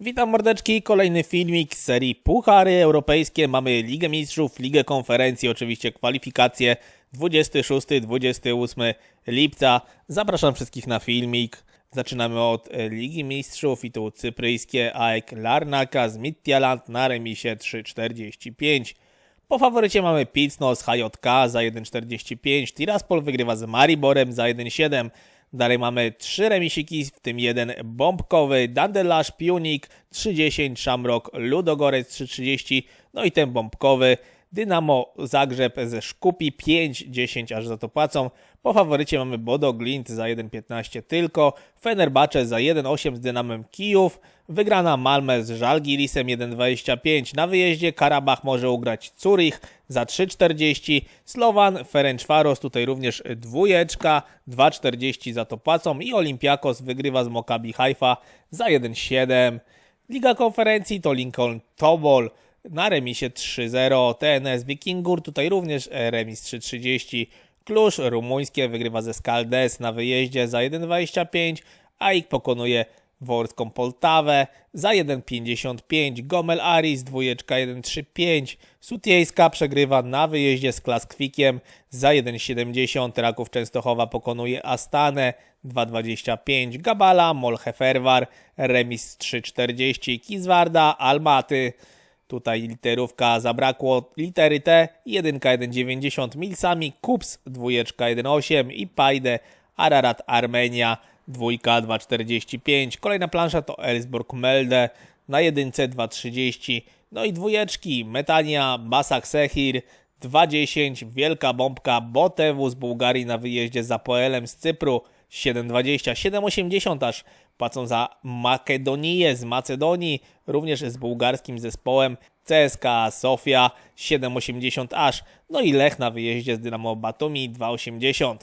Witam mordeczki, kolejny filmik z serii Puchary Europejskie. Mamy Ligę Mistrzów, Ligę Konferencji, oczywiście kwalifikacje 26-28 lipca. Zapraszam wszystkich na filmik. Zaczynamy od e, Ligi Mistrzów i tu cypryjskie AEK Larnaka z Midtjylland na remisie 3,45. Po faworycie mamy Picno z HJK za 1,45. Tiraspol wygrywa z Mariborem za 1,7. Dalej mamy trzy remisiki, w tym jeden bombkowy, Dandelash, Pionik 3,10, Shamrock, Ludogorec 3,30, no i ten bombkowy, Dynamo Zagrzeb ze Szkupi 5,10 aż za to płacą. Po faworycie mamy Bodo Glint za 1,15 tylko, Fenerbahce za 1,8 z Dynamem Kijów, wygrana Malmę z Żalgirisem 1,25. Na wyjeździe Karabach może ugrać Zurich za 3,40, Slovan Ferencvaros tutaj również dwójeczka, 2,40 za to płacą i Olympiakos wygrywa z Maccabi Haifa za 1,7. Liga konferencji to Lincoln Tobol na remisie 3-0. TNS Wikingur tutaj również e, remis 3-30. Klusz rumuńskie wygrywa ze Skaldes na wyjeździe za 1,25, a ich pokonuje Worską Poltawę za 1,55. Gomel Aris dwójeczka 1,35. Sutiejska przegrywa na wyjeździe z Klaskwikiem za 1,70. Raków Częstochowa pokonuje Astanę 2,25. Gabala Molheferwar remis 3,40. Kizwarda Almaty Tutaj literówka zabrakło litery T, 1 1,90 Milsami, Kups 2 1,8 i Pajde Ararat Armenia 2 2,45. Kolejna plansza to Elsborg Melde na jedynce 2,30. No i dwójeczki Metania Basak Sehir 2,10 Wielka Bombka Botewu z Bułgarii na wyjeździe za Poelem z Cypru 7,20 7,80 aż płacą za Makedonię z Macedonii, również z bułgarskim zespołem CSKA Sofia 7,80 aż, no i Lech na wyjeździe z Dynamo Batumi 2,80.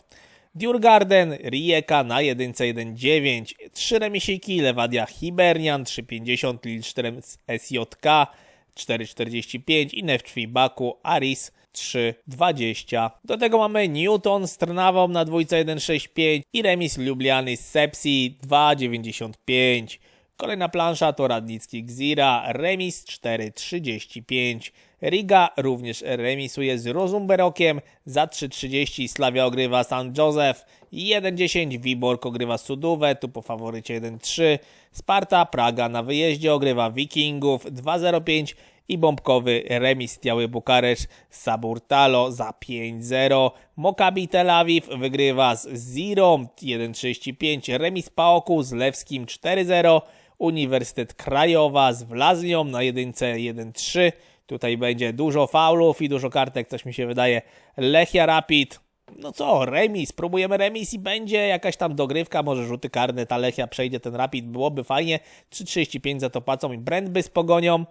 Djurgarden, Rijeka na 1,19, 3 remisiki, Lewadia Hibernian 3,50, Lille 4 SJK 4,45 i Nefczwi Baku Aris 3,20. Do tego mamy Newton z Trnawą na dwójce 1,65 i remis Lubliany z Sepsi 2,95. Kolejna plansza to Radnicki Gzira, remis 4,35. Riga również remisuje z Rozumberokiem za 3,30. Slavia ogrywa San Josef 1,10. Wiborg ogrywa Sudówę, tu po faworycie 1,3. Sparta Praga na wyjeździe ogrywa Wikingów 2,05 i bombkowy remis Tiały Bukaresz Saburtalo za 5-0. Mokabi Tel Awiw wygrywa z Ziro 1-35, remis Paoku z Lewskim 4-0. Uniwersytet Krajowa z Wlaznią na jedynce 1-3. Tutaj będzie dużo faulów i dużo kartek, coś mi się wydaje. Lechia Rapid no co, remis, próbujemy remis i będzie jakaś tam dogrywka, może rzuty karne, ta Lechia przejdzie ten Rapid, byłoby fajnie. 3,35 za to płacą i Brandby z Pogonią.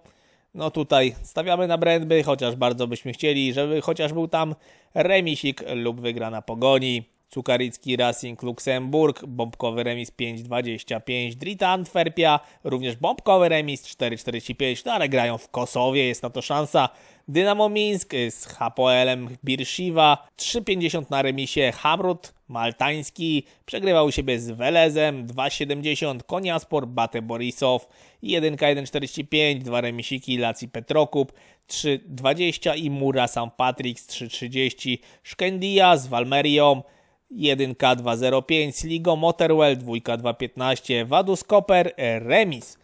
No tutaj stawiamy na Brandby, chociaż bardzo byśmy chcieli, żeby chociaż był tam remisik lub wygrana Pogoni. Cukaricki Racing Luksemburg, bombkowy remis 5,25, Drita Antwerpia, również bombkowy remis 4,45, no ale grają w Kosowie, jest na to szansa. Dynamo Mińsk z Hapoelem Birshiva 3,50 na remisie, Hamrut Maltański przegrywał siebie z Welezem 2,70, Koniaspor Bate Borisow 1,145, dwa remisiki Laci Petrokup 3,20 i Mura. Patrick's 3,30, Szkendia z Valmerią 1K205, Sligo Motorwell 2K215, Vadus Koper remis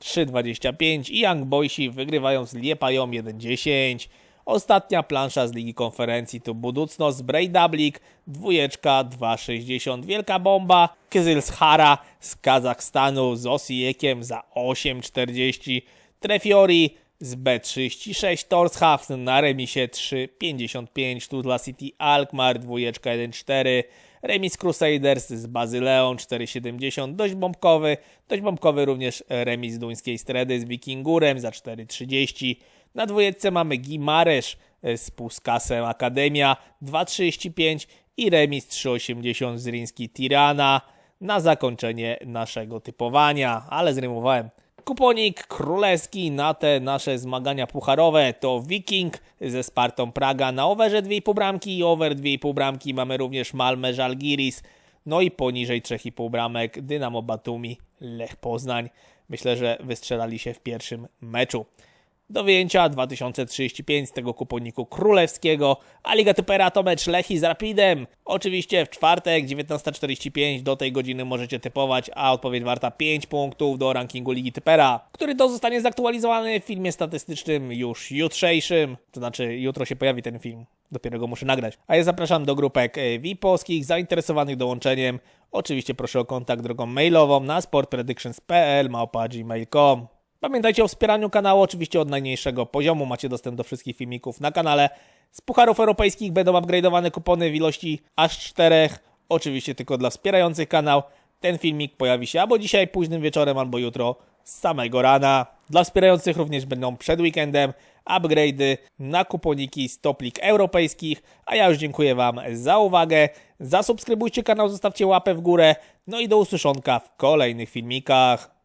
3,25 i Young Boysi wygrywają z Liepajom 1,10. Ostatnia plansza z Ligi Konferencji to Buducno z Brejdablik, dwójeczka 2,60. Wielka bomba, Kyzylshara z Kazachstanu z Osijekiem za 8,40. Trefiori z B36 Torshavn na remisie 3,55. Tudla City Alkmaar, dwójeczka 1,4. Remis Crusaders z Bazyleą 4,70. Dość bombkowy. Dość bombkowy również remis duńskiej Stredy z Wikingurem za 4,30. Na dwójeczce mamy Gimaresz z Puskasem Akademia 2,35 i remis 3,80 z Riński Tirana na zakończenie naszego typowania, ale zrymowałem. Kuponik królewski na te nasze zmagania pucharowe to Viking ze Spartą Praga na overze 2,5 bramki i over 2,5 bramki mamy również Malmę Żalgiris, no i poniżej 3,5 bramek Dynamo Batumi Lech Poznań. myślę, że wystrzelali się w pierwszym meczu. Do wyjęcia 2035 z tego kuponiku królewskiego, a Liga Typera to mecz Lechi z Rapidem. Oczywiście w czwartek 19.45 do tej godziny możecie typować, a odpowiedź warta 5 punktów do rankingu Ligi Typera, który to zostanie zaktualizowany w filmie statystycznym już jutrzejszym, to znaczy jutro się pojawi ten film. Dopiero go muszę nagrać. A ja zapraszam do grupek e, VIP-owskich zainteresowanych dołączeniem. Oczywiście proszę o kontakt drogą mailową na sportpredictions.pl małpa.gmail.com Pamiętajcie o wspieraniu kanału, oczywiście od najmniejszego poziomu. Macie dostęp do wszystkich filmików na kanale. Z pucharów europejskich będą upgrade'owane kupony w ilości aż czterech. Oczywiście tylko dla wspierających kanał. Ten filmik pojawi się albo dzisiaj późnym wieczorem, albo jutro z samego rana. Dla wspierających również będą przed weekendem upgrade'y na kuponiki z europejskich. A ja już dziękuję Wam za uwagę. Zasubskrybujcie kanał, zostawcie łapę w górę. No i do usłyszonka w kolejnych filmikach.